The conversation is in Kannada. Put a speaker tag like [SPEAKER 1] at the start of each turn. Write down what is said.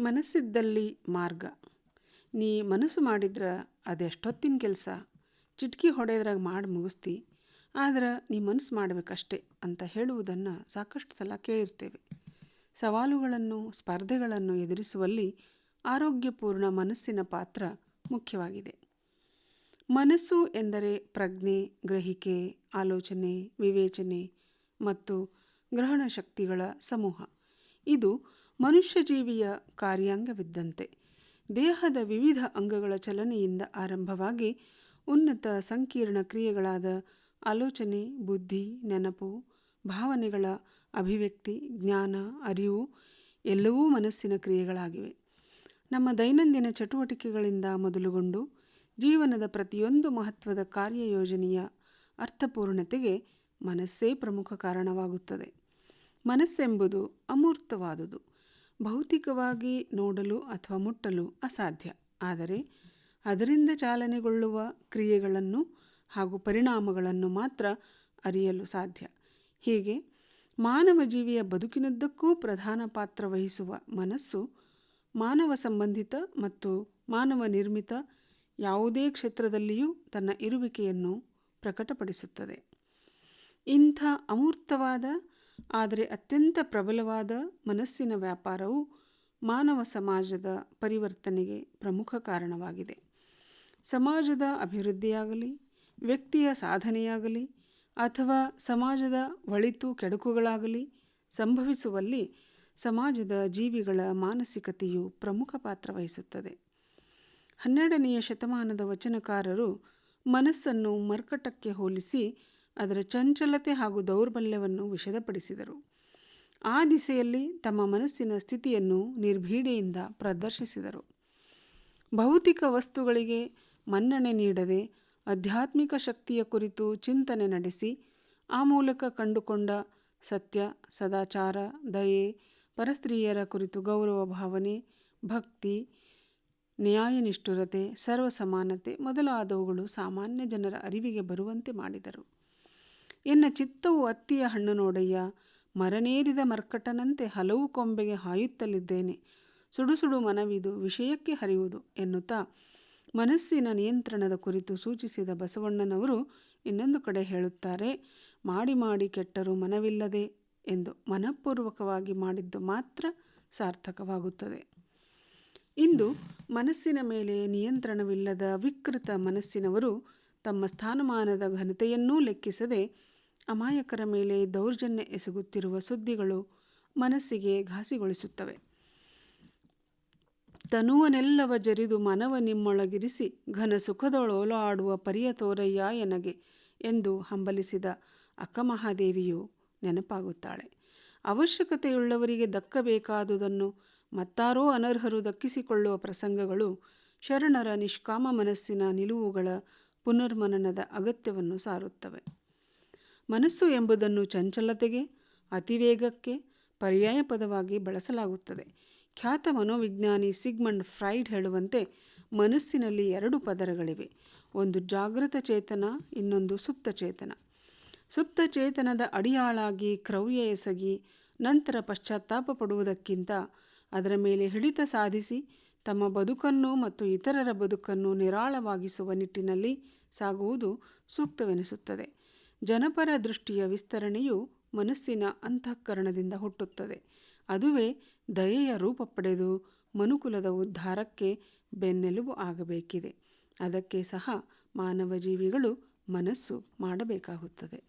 [SPEAKER 1] ಮನಸ್ಸಿದ್ದಲ್ಲಿ ಮಾರ್ಗ. ನೀ ಮನಸ್ಸು ಮಾಡಿದ್ರೆ ಅದೆಷ್ಟೊತ್ತಿನ ಕೆಲಸ? ಚಿಟ್ಕಿ ಹೊಡೆದ್ರಾಗ ಮಾಡಿ ಮುಗಿಸ್ತಿ. ಆದ್ರೆ ನೀ ಮನಸ್ಸು ಮಾಡಬೇಕಷ್ಟೆ ಅಂತ ಹೇಳುವುದನ್ನು ಸಾಕಷ್ಟು ಸಲ ಕೇಳಿರ್ತೇವೆ. ಸವಾಲುಗಳನ್ನು, ಸ್ಪರ್ಧೆಗಳನ್ನು ಎದುರಿಸುವಲ್ಲಿ ಆರೋಗ್ಯಪೂರ್ಣ ಮನಸ್ಸಿನ ಪಾತ್ರ ಮುಖ್ಯವಾಗಿದೆ. ಮನಸ್ಸು ಎಂದರೆ ಪ್ರಜ್ಞೆ, ಗ್ರಹಿಕೆ, ಆಲೋಚನೆ, ವಿವೇಚನೆ ಮತ್ತು ಗ್ರಹಣ ಶಕ್ತಿಗಳ ಸಮೂಹ. ಇದು ಮನುಷ್ಯ ಜೀವಿಯ ಕಾರ್ಯಾಂಗವಿದ್ದಂತೆ. ದೇಹದ ವಿವಿಧ ಅಂಗಗಳ ಚಲನೆಯಿಂದ ಆರಂಭವಾಗಿ ಉನ್ನತ ಸಂಕೀರ್ಣ ಕ್ರಿಯೆಗಳಾದ ಆಲೋಚನೆ, ಬುದ್ಧಿ, ನೆನಪು, ಭಾವನೆಗಳ ಅಭಿವ್ಯಕ್ತಿ, ಜ್ಞಾನ, ಅರಿವು ಎಲ್ಲವೂ ಮನಸ್ಸಿನ ಕ್ರಿಯೆಗಳಾಗಿವೆ. ನಮ್ಮ ದೈನಂದಿನ ಚಟುವಟಿಕೆಗಳಿಂದ ಮೊದಲುಗೊಂಡು ಜೀವನದ ಪ್ರತಿಯೊಂದು ಮಹತ್ವದ ಕಾರ್ಯಯೋಜನೆಯ ಅರ್ಥಪೂರ್ಣತೆಗೆ ಮನಸ್ಸೇ ಪ್ರಮುಖ ಕಾರಣವಾಗುತ್ತದೆ. ಮನಸ್ಸೆಂಬುದು ಅಮೂರ್ತವಾದುದು. ಭೌತಿಕವಾಗಿ ನೋಡಲು ಅಥವಾ ಮುಟ್ಟಲು ಅಸಾಧ್ಯ. ಆದರೆ ಅದರಿಂದ ಚಾಲನೆಗೊಳ್ಳುವ ಕ್ರಿಯೆಗಳನ್ನು ಹಾಗೂ ಪರಿಣಾಮಗಳನ್ನು ಮಾತ್ರ ಅರಿಯಲು ಸಾಧ್ಯ. ಹೀಗೆ ಮಾನವ ಜೀವಿಯ ಬದುಕಿನದ್ದಕ್ಕೂ ಪ್ರಧಾನ ಪಾತ್ರ ವಹಿಸುವ ಮನಸ್ಸು ಮಾನವ ಸಂಬಂಧಿತ ಮತ್ತು ಮಾನವ ನಿರ್ಮಿತ ಯಾವುದೇ ಕ್ಷೇತ್ರದಲ್ಲಿಯೂ ತನ್ನ ಇರುವಿಕೆಯನ್ನು ಪ್ರಕಟಪಡಿಸುತ್ತದೆ. ಇಂಥ ಅಮೂರ್ತವಾದ ಆದರೆ ಅತ್ಯಂತ ಪ್ರಬಲವಾದ ಮನಸ್ಸಿನ ವ್ಯಾಪಾರವು ಮಾನವ ಸಮಾಜದ ಪರಿವರ್ತನೆಗೆ ಪ್ರಮುಖ ಕಾರಣವಾಗಿದೆ. ಸಮಾಜದ ಅಭಿವೃದ್ಧಿಯಾಗಲಿ, ವ್ಯಕ್ತಿಯ ಸಾಧನೆಯಾಗಲಿ, ಅಥವಾ ಸಮಾಜದ ಒಳಿತು ಕೆಡುಕುಗಳಾಗಲಿ ಸಂಭವಿಸುವಲ್ಲಿ ಸಮಾಜದ ಜೀವಿಗಳ ಮಾನಸಿಕತೆಯು ಪ್ರಮುಖ ಪಾತ್ರ ವಹಿಸುತ್ತದೆ. ಹನ್ನೆರಡನೆಯ ಶತಮಾನದ ವಚನಕಾರರು ಮನಸ್ಸನ್ನು ಮರ್ಕಟಕ್ಕೆ ಹೋಲಿಸಿ ಅದರ ಚಂಚಲತೆ ಹಾಗೂ ದೌರ್ಬಲ್ಯವನ್ನು ವಿಷದಪಡಿಸಿದರು. ಆ ದಿಸೆಯಲ್ಲಿ ತಮ್ಮ ಮನಸ್ಸಿನ ಸ್ಥಿತಿಯನ್ನು ನಿರ್ಭೀಡೆಯಿಂದ ಪ್ರದರ್ಶಿಸಿದರು. ಭೌತಿಕ ವಸ್ತುಗಳಿಗೆ ಮನ್ನಣೆ ನೀಡದೆ ಆಧ್ಯಾತ್ಮಿಕ ಶಕ್ತಿಯ ಕುರಿತು ಚಿಂತನೆ ನಡೆಸಿ, ಆ ಮೂಲಕ ಕಂಡುಕೊಂಡ ಸತ್ಯ, ಸದಾಚಾರ, ದಯೆ, ಪರಸ್ತ್ರೀಯರ ಕುರಿತು ಗೌರವ ಭಾವನೆ, ಭಕ್ತಿ ನ್ಯಾಯನಿಷ್ಠುರತೆ ಸರ್ವಸಮಾನತೆ ಮೊದಲಾದವುಗಳು ಸಾಮಾನ್ಯ ಜನರ ಅರಿವಿಗೆ ಬರುವಂತೆ ಮಾಡಿದರು. ಎನ್ನ ಚಿತ್ತವು ಅತ್ತಿಯ ಹಣ್ಣು ನೋಡಯ್ಯ ಮರನೇರಿದ ಮರ್ಕಟನಂತೆ ಹಲವು ಕೊಂಬೆಗೆ ಹಾಯುತ್ತಲಿದ್ದೇನೆ. ಸುಡು ಸುಡು ಮನವಿದು ವಿಷಯಕ್ಕೆ ಹರಿಯುವುದು ಎನ್ನುತ್ತಾ ಮನಸ್ಸಿನ ನಿಯಂತ್ರಣದ ಕುರಿತು ಸೂಚಿಸಿದ ಬಸವಣ್ಣನವರು ಇನ್ನೊಂದು ಕಡೆ ಹೇಳುತ್ತಾರೆ, ಮಾಡಿ ಮಾಡಿ ಕೆಟ್ಟರೂ ಮನವಿಲ್ಲದೆ ಎಂದು ಮನಪೂರ್ವಕವಾಗಿ ಮಾಡಿದ್ದು ಮಾತ್ರ ಸಾರ್ಥಕವಾಗುತ್ತದೆ. ಇಂದು ಮನಸ್ಸಿನ ಮೇಲೆ ನಿಯಂತ್ರಣವಿಲ್ಲದ ವಿಕೃತ ಮನಸ್ಸಿನವರು ತಮ್ಮ ಸ್ಥಾನಮಾನದ ಘನತೆಯನ್ನೂ ಲೆಕ್ಕಿಸದೆ ಅಮಾಯಕರ ಮೇಲೆ ದೌರ್ಜನ್ಯ ಎಸಗುತ್ತಿರುವ ಸುದ್ದಿಗಳು ಮನಸ್ಸಿಗೆ ಘಾಸಿಗೊಳಿಸುತ್ತವೆ. ತನುವನೆಲ್ಲವ ಜರಿದು ಮನವ ನಿಮ್ಮೊಳಗಿರಿಸಿ ಘನ ಸುಖದೊಳೋಲಾಡುವ ಪರಿಯ ತೋರಯ್ಯ ಎನಗೆ ಎಂದು ಹಂಬಲಿಸಿದ ಅಕ್ಕಮಹಾದೇವಿಯು ನೆನಪಾಗುತ್ತಾಳೆ. ಅವಶ್ಯಕತೆಯುಳ್ಳವರಿಗೆ ದಕ್ಕಬೇಕಾದುದನ್ನು ಮತ್ತಾರೋ ಅನರ್ಹರು ದಕ್ಕಿಸಿಕೊಳ್ಳುವ ಪ್ರಸಂಗಗಳು ಶರಣರ ನಿಷ್ಕಾಮ ಮನಸ್ಸಿನ ನಿಲುವುಗಳ ಪುನರ್ಮನನದ ಅಗತ್ಯವನ್ನು ಸಾರುತ್ತವೆ. ಮನಸ್ಸು ಎಂಬುದನ್ನು ಚಂಚಲತೆಗೆ, ಅತಿವೇಗಕ್ಕೆ ಪರ್ಯಾಯ ಪದವಾಗಿ ಬಳಸಲಾಗುತ್ತದೆ. ಖ್ಯಾತ ಮನೋವಿಜ್ಞಾನಿ ಸಿಗ್ಮಂಡ್ ಫ್ರೈಡ್ ಹೇಳುವಂತೆ ಮನಸ್ಸಿನಲ್ಲಿ ಎರಡು ಪದರಗಳಿವೆ. ಒಂದು ಜಾಗೃತ ಚೇತನ, ಇನ್ನೊಂದು ಸುಪ್ತ ಚೇತನ. ಸುಪ್ತ ಚೇತನದ ಅಡಿಯಾಳಾಗಿ ಕ್ರೌರ್ಯ ಎಸಗಿ, ನಂತರ ಪಶ್ಚಾತ್ತಾಪ ಪಡುವುದಕ್ಕಿಂತ ಅದರ ಮೇಲೆ ಹಿಡಿತ ಸಾಧಿಸಿ, ತಮ್ಮ ಬದುಕನ್ನು ಮತ್ತು ಇತರರ ಬದುಕನ್ನು ನಿರಾಳವಾಗಿಸುವ ನಿಟ್ಟಿನಲ್ಲಿ ಸಾಗುವುದು ಸೂಕ್ತವೆನಿಸುತ್ತದೆ. ಜನಪರ ದೃಷ್ಟಿಯ ವಿಸ್ತರಣೆಯು ಮನಸ್ಸಿನ ಅಂತಃಕರಣದಿಂದ ಹುಟ್ಟುತ್ತದೆ. ಅದುವೇ ದಯೆಯ ರೂಪ ಪಡೆದು ಮನುಕುಲದ ಉದ್ಧಾರಕ್ಕೆ ಬೆನ್ನೆಲುಬು ಆಗಬೇಕಿದೆ. ಅದಕ್ಕೆ ಸಹ ಮಾನವ ಜೀವಿಗಳು ಮನಸ್ಸು ಮಾಡಬೇಕಾಗುತ್ತದೆ.